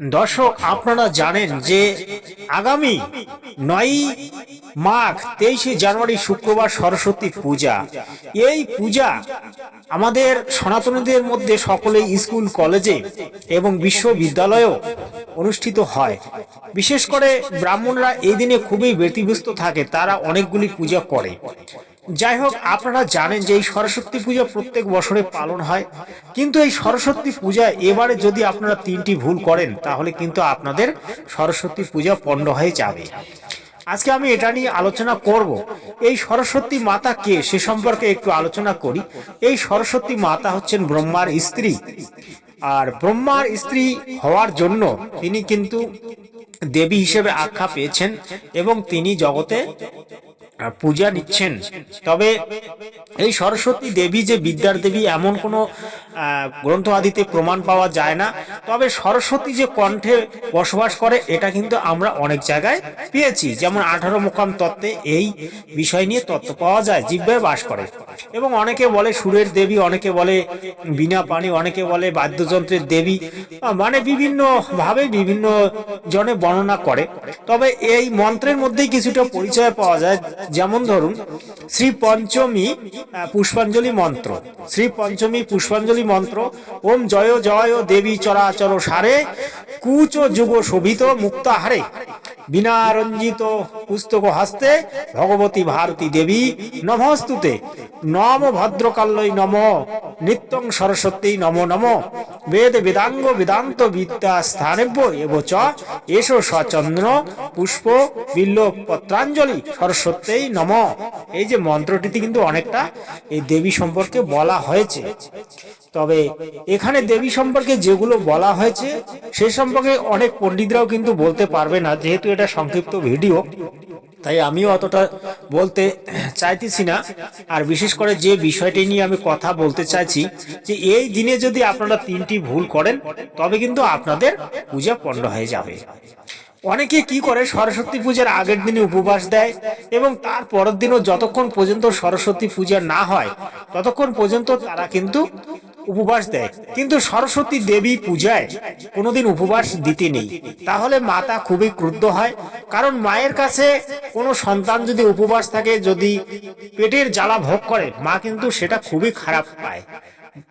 দর্শক, আপনারা জানেন যে আগামী নয় মাঘ, তেইশে জানুয়ারি শুক্রবার সরস্বতী পূজা। এই পূজা আমাদের সনাতনীদের মধ্যে সকলে স্কুল, কলেজে এবং বিশ্ববিদ্যালয়েও অনুষ্ঠিত হয়। বিশেষ করে ব্রাহ্মণরা এই দিনে খুবই ব্যতিব্যস্ত থাকে, তারা অনেকগুলি পূজা করে। যাই হোক আপনারা জানেন যে এই সরস্বতী পূজা প্রত্যেক বছরে পালন হয়, কিন্তু এই সরস্বতী পূজা এবারে যদি আপনারা তিনটি ভুল করেন, তাহলে কিন্তু আপনাদের সরস্বতী পূজা পণ্ড হয়ে যাবে। আজকে আমি এটা নিয়ে আলোচনা করব। এই সরস্বতী মাতা কে, সে সম্পর্কে একটু আলোচনা করি। এই সরস্বতী মাতা হচ্ছেন ব্রহ্মার স্ত্রী। আর ব্রহ্মার স্ত্রী হওয়ার জন্য তিনি কিন্তু দেবী হিসেবে আখ্যা পেয়েছেন এবং তিনি জগতে পূজা নিচ্ছেন। তবে এই সরস্বতী দেবী যে বিদ্যার দেবী, এমন কোনো গ্রন্থ আদিতে প্রমাণ পাওয়া যায় না। তবে সরস্বতী যে কণ্ঠে বসবাস করে, এটা কিন্তু আমরা অনেক জায়গায় পেয়েছি। যেমন আঠারো মুকাম তত্ত্বে এই বিষয় নিয়ে তত্ত্ব পাওয়া যায় জিব্বায় বাস করে। এবং অনেকে বলে সুরের দেবী, অনেকে বলে বিনা পানি, অনেকে বলে বাদ্যযন্ত্রের দেবী মানে বিভিন্ন ভাবে বিভিন্ন জনে বর্ণনা করে। তবে এই মন্ত্রের মধ্যেই কিছুটা পরিচয় পাওয়া যায়। যেমন ধরুন, শ্রী পঞ্চমী পুষ্পাঞ্জলি মন্ত্র। শ্রী পঞ্চমী, পুষ্পাঞ্জলি মন্ত্র, ওম জয় জয় দেবী চরাচর সারে, কুচ যুগ শোভিত মুক্তাহারে। বিনা রঞ্জিত পুস্তক হস্তে ভগবতী ভারতী দেবী নমস্তুতে। নম ভদ্রকাল্যই নম, নিত্যং সরস্বতী নম নম, বেদ বেদাঙ্গ বেদান্ত বিদ্যা স্থানেভ্য এব চ, এসো সচন্দ্র পুষ্প, বিল্ল পত্রাঞ্জলি সরস্বতী নম। এই যে মন্ত্রটিতে কিন্তু অনেকটা এই দেবী সম্পর্কে বলা হয়েছে। তবে এখানে দেবী সম্পর্কে যেগুলো বলা হয়েছে, সে সম্পর্কে অনেক পণ্ডিতরাও কিন্তু বলতে পারবে না, যেহেতু এটা সংক্ষিপ্ত ভিডিও, তাই আমিও অতটা বলতে চাইতেছি না। আর বিশেষ করে যে বিষয়টি নিয়ে আমি কথা বলতে চাইছি, যে এই দিনে যদি আপনারা তিনটি ভুল করেন, তবে কিন্তু আপনাদের পূজা পণ্ড হয়ে যাবে। অনেকে কি করে, সরস্বতী পূজার আগের দিনে উপবাস দেয় এবং তার পরের দিনও যতক্ষণ পর্যন্ত সরস্বতী পূজা না হয়, ততক্ষণ পর্যন্ত তারা কিন্তু উপবাস দেয়। কিন্তু সরস্বতী দেবী পূজায় কোনোদিন উপবাস দিতে নেই। তাহলে মাতা খুবই ক্রুদ্ধ হয়। কারণ মায়ের কাছে কোনো সন্তান যদি উপবাস থাকে, যদি পেটের জ্বালা ভোগ করে, মা কিন্তু সেটা খুবই খারাপ পায়।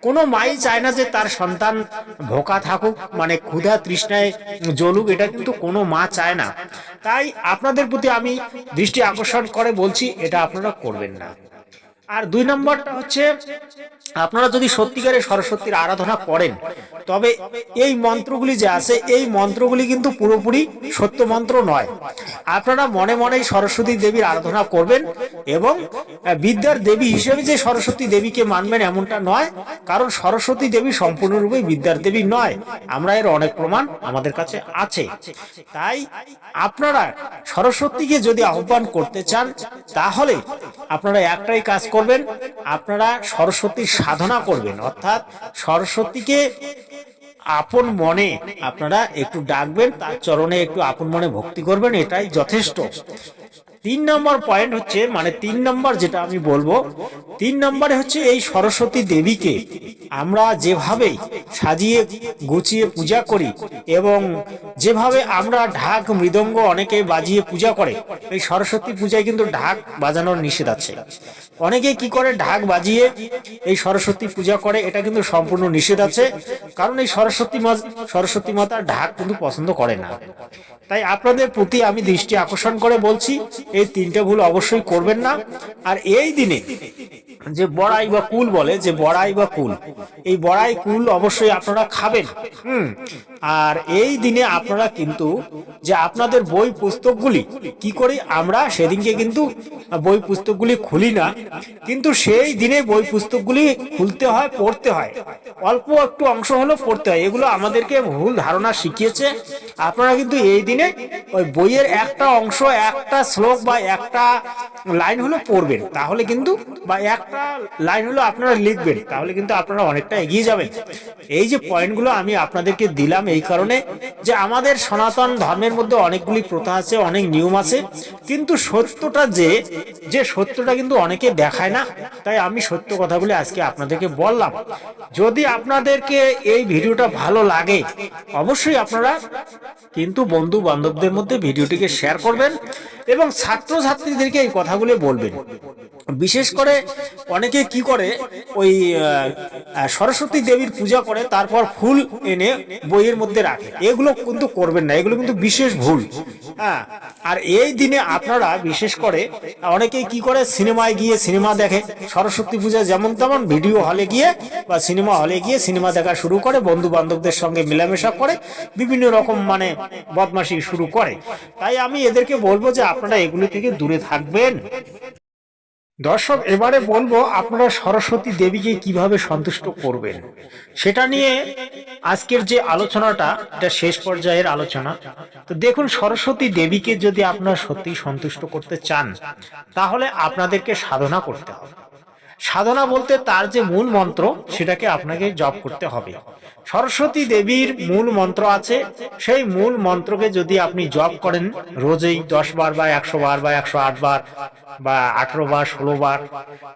কোনো মাই চায় না যে তার সন্তান ভোকা থাকুক মানে ক্ষুধা তৃষ্ণায় জ্বলুক, এটা কিন্তু কোনো মা চায় না। তাই আপনাদের প্রতি আমি দৃষ্টি আকর্ষণ করে বলছি, এটা আপনারা করবেন না। আর দুই নম্বরটা হচ্ছে, আপনারা যদি সত্যিকারে সরস্বতীর আরাধনা করেন, তবে এই মন্ত্রগুলি যে আছে, এই মন্ত্রগুলি কিন্তু পুরোপুরি সত্য মন্ত্র নয়। আপনারা মনে মনেই সরস্বতী দেবীর আরাধনা করবেন এবং বিদ্যার দেবী হিসেবে যে সরস্বতী দেবীকে মানবেন এমনটা নয়, কারণ সরস্বতী দেবী সম্পূর্ণরূপে বিদ্যার দেবী নয়। আমরা এর অনেক প্রমাণ আমাদের কাছে আছে। তাই আপনারা সরস্বতীকে যদি আহ্বান করতে চান, তাহলে আপনারা একটাই কাজ করবেন আপনারা সরস্বতীর সাধনা করবেন। অর্থাৎ সরস্বতীকে আপন মনে আপনারা একটু ডাকবেন, তার চরণে একটু আপন মনে ভক্তি করবেন, এটাই যথেষ্ট। তিন নম্বর পয়েন্ট হচ্ছে মানে তিন নম্বর যেটা আমি বলব, তিন নম্বরে হচ্ছে এই সরস্বতী দেবীকে আমরা যেভাবে সাজিয়ে গুছিয়ে পূজা করি এবং যেভাবে আমরা ঢাক মৃদঙ্গ অনেকে বাজিয়ে পূজা করে, এই সরস্বতী পূজায় কিন্তু ঢাক বাজানোর নিষেধ আছে। অনেকে কি করে ঢাক বাজিয়ে এই সরস্বতী পূজা করে, এটা কিন্তু সম্পূর্ণ নিষেধ আছে, কারণ এই সরস্বতী মা, সরস্বতী মাতা ঢাক কিন্তু পছন্দ করে না। তাই আপনাদের প্রতি আমি দৃষ্টি আকর্ষণ করে বলছি এই তিনটা ভুল অবশ্যই করবেন না। আর এই দিনে যে বড়াই বা কুল বলে, যে বড়াই বা কুল, এই বড়াই কুল অবশ্যই আপনারা খাবেন, হুম? আর এই দিনে আপনারা কিন্তু যে আপনাদের বই পুস্তকগুলি, কি করি আমরা, সেদিনকে কিন্তু বই পুস্তকগুলি খুলি না, কিন্তু সেই দিনে বই পুস্তকগুলি খুলতে হয়, পড়তে হয়। অল্প একটু অংশ হলেও পড়তে হয়। এগুলো আমাদেরকে ভুল ধারণা শিখিয়েছে। আপনারা কিন্তু এই দিনে ওই বইয়ের একটা অংশ, একটা শ্লোক বা একটা লাইন হলো পড়বেন। তাহলে কিন্তু বা একটা লাইন হলো আপনারা লিখবেন। তাহলে কিন্তু আপনারা অনেকটা এগিয়ে যাবেন। এই যে পয়েন্টগুলো আমি আপনাদেরকে দিলাম এই কারণে যে আমাদের সনাতন ধর্মের মধ্যে অনেকগুলি প্রথা আছে, অনেক নিয়ম আছে। কিন্তু সত্যটা যে যে সত্যটা কিন্তু অনেকে দেখায় না। তাই আমি সত্য কথাগুলি আজকে আপনাদেরকে বললাম। যদি আপনাদেরকে এই ভিডিওটা ভালো লাগে, অবশ্যই আপনারা কিন্তু বন্ধু বান্ধবদের মধ্যে ভিডিওটিকে শেয়ার করবেন এবং ছাত্রছাত্রীদেরকে এই কথাগুলো বলবেন। বিশেষ করে অনেকে কি করে, ওই সরস্বতী দেবীর পূজা করে, তারপর ফুল এনে বইয়ের মধ্যে রাখে। এগুলো কিন্তু করবেন না, এগুলো কিন্তু বিশেষ ভুল। হ্যাঁ আর এই দিনে আপনারা, বিশেষ করে, অনেকেই কি করে? সিনেমায় গিয়ে সিনেমা দেখে। সরস্বতী পূজা যেমন তেমন ভিডিও হলে গিয়ে বা সিনেমা হলে গিয়ে সিনেমা দেখা শুরু করে বন্ধু বান্ধবদের সঙ্গে মেলামেশা করে, বিভিন্ন রকম মানে বদমাশি শুরু করে। তাই আমি এদেরকে বলব যে আপনারা এগুলি থেকে দূরে থাকবেন। দর্শক, এবারে বলব আপনারা সরস্বতী দেবীকে কীভাবে সন্তুষ্ট করবেন। সেটা নিয়ে আজকের যে আলোচনাটা, এটা শেষ পর্যায়ের আলোচনা। তো দেখুন, সরস্বতী দেবীকে যদি আপনারা সত্যি সন্তুষ্ট করতে চান, তাহলে আপনাদেরকে সাধনা করতে হবে। সাধনা বলতে তার যে মূল মন্ত্র, সেটাকে আপনাকে জপ করতে হবে। সরস্বতী দেবীর মূল মন্ত্র আছে। সেই মূল মন্ত্রকে যদি আপনি জপ করেন রোজেই দশ বার বা একশো বার বা একশো আট বার বা আঠারো বার, ষোলো বার,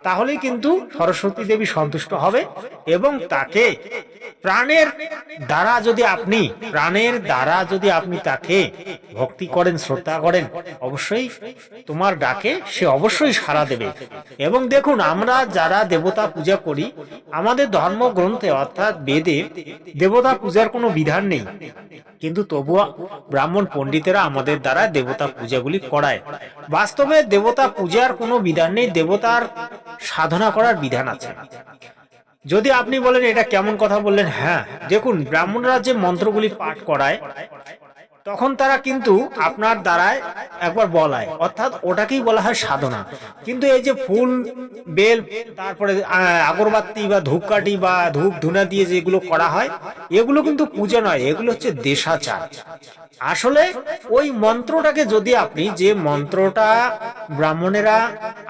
তাহলেই কিন্তু সরস্বতী দেবী সন্তুষ্ট হবে এবং তাকে প্রাণের দ্বারা যদি আপনি, প্রাণের দ্বারা যদি আপনি তাকে ভক্তি করেন, শ্রদ্ধা করেন, অবশ্যই তোমার ডাকে সে অবশ্যই সাড়া দেবে। এবং দেখুন, আমরা যারা দেবতা পূজা করি, আমাদের ধর্মগ্রন্থে অর্থাৎ বেদে দেবতা পূজার কোনো বিধান নেই। কিন্তু তবুও ব্রাহ্মণ পণ্ডিতেরা আমাদের দ্বারা দেবতা পূজাগুলি করায়। বাস্তবে দেবতা পূজার কোনো বিধান নেই, দেবতার সাধনা করার বিধান আছে। যদি আপনি বলেন এটা কেমন কথা বললেন হ্যাঁ দেখুন, ব্রাহ্মণরা যে মন্ত্রগুলি পাঠ করায় তখন তারা কিন্তু আপনার দ্বারায় একবার বলায়। অর্থাৎ ওটাকেই বলা হয় সাধনা। কিন্তু এই যে ফুল, বেল, তারপরে আগরবাতি বা ধূপকাঠি বা ধূপ ধুনা দিয়ে যেগুলো করা হয়, এগুলো কিন্তু পূজা নয়, এগুলো হচ্ছে দেশাচার। আসলে ওই মন্ত্রটাকে যদি আপনি যে মন্ত্রটা ব্রাহ্মণেরা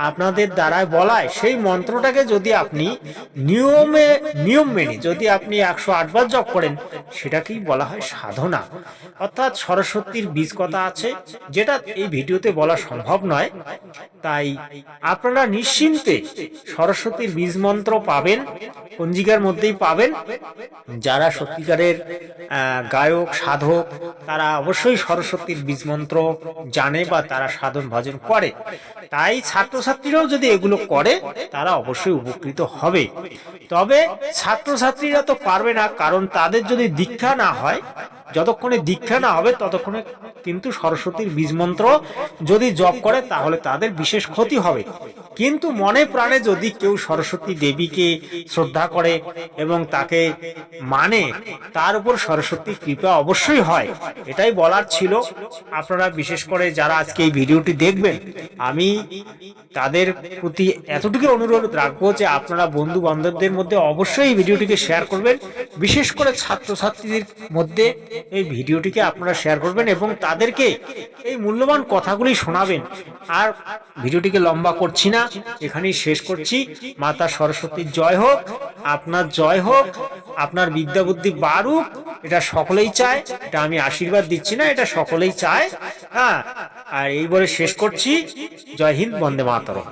আপনাদের দ্বারায় বলায়, সেই মন্ত্রটাকে যদি আপনি নিয়মে, নিয়ম মেনে যদি আপনি একশো আটবার জপ করেন, সেটাকেই বলা হয় সাধনা। অর্থাৎ সরস্বতীর বীজ কথা আছে, যেটা এই ভিডিওতে বলা সম্ভব নয়। তাই আপনারা নিশ্চিন্তে সরস্বতীর বীজ মন্ত্র পাবেন, পঞ্জিকার মধ্যেই পাবেন। যারা সত্যিকারের গায়ক, সাধক, তারা অবশ্যই সরস্বতীর বীজ মন্ত্র জানে বা তারা সাধন ভজন করে। তাই ছাত্রছাত্রীরাও যদি এগুলো করে, তারা অবশ্যই উপকৃত হবে। তবে ছাত্রছাত্রীরা তো পারবে না, কারণ তাদের যদি দীক্ষা না হয়, যতক্ষণে দীক্ষা না হবে, ততক্ষণে কিন্তু সরস্বতীর বীজ মন্ত্র যদি জপ করে, তাহলে তাদের বিশেষ ক্ষতি হবে। কিন্তু মনে প্রাণে যদি কেউ সরস্বতী দেবীকে শ্রদ্ধা করে এবং তাকে মানে তার উপর সরস্বতীর কৃপা অবশ্যই হয়। এটাই বলার ছিল। আপনারা বিশেষ করে যারা আজকে এই ভিডিওটি দেখবেন, আমি তাদের প্রতি এতটুকু অনুরোধ রাখব যে আপনারা বন্ধু বান্ধবদের মধ্যে অবশ্যই এই ভিডিওটিকে শেয়ার করবেন। বিশেষ করে ছাত্রছাত্রীদের মধ্যে এই ভিডিওটিকে আপনারা শেয়ার করবেন এবং তাদেরকে এই মূল্যবান কথাগুলি শোনাবেন। আর ভিডিওটিকে লম্বা করছি না। এখানেই শেষ করছি। মাতা সরস্বতীর জয় হোক, আপনার জয় হোক, আপনার বিদ্যা বুদ্ধি বাড়ুক, এটা সকলেই চায়, এটা আমি আশীর্বাদ দিচ্ছি না, এটা সকলেই চায়। হ্যাঁ আর এই বলে শেষ করছি। জয় হিন্দ, বন্দে মাতরম।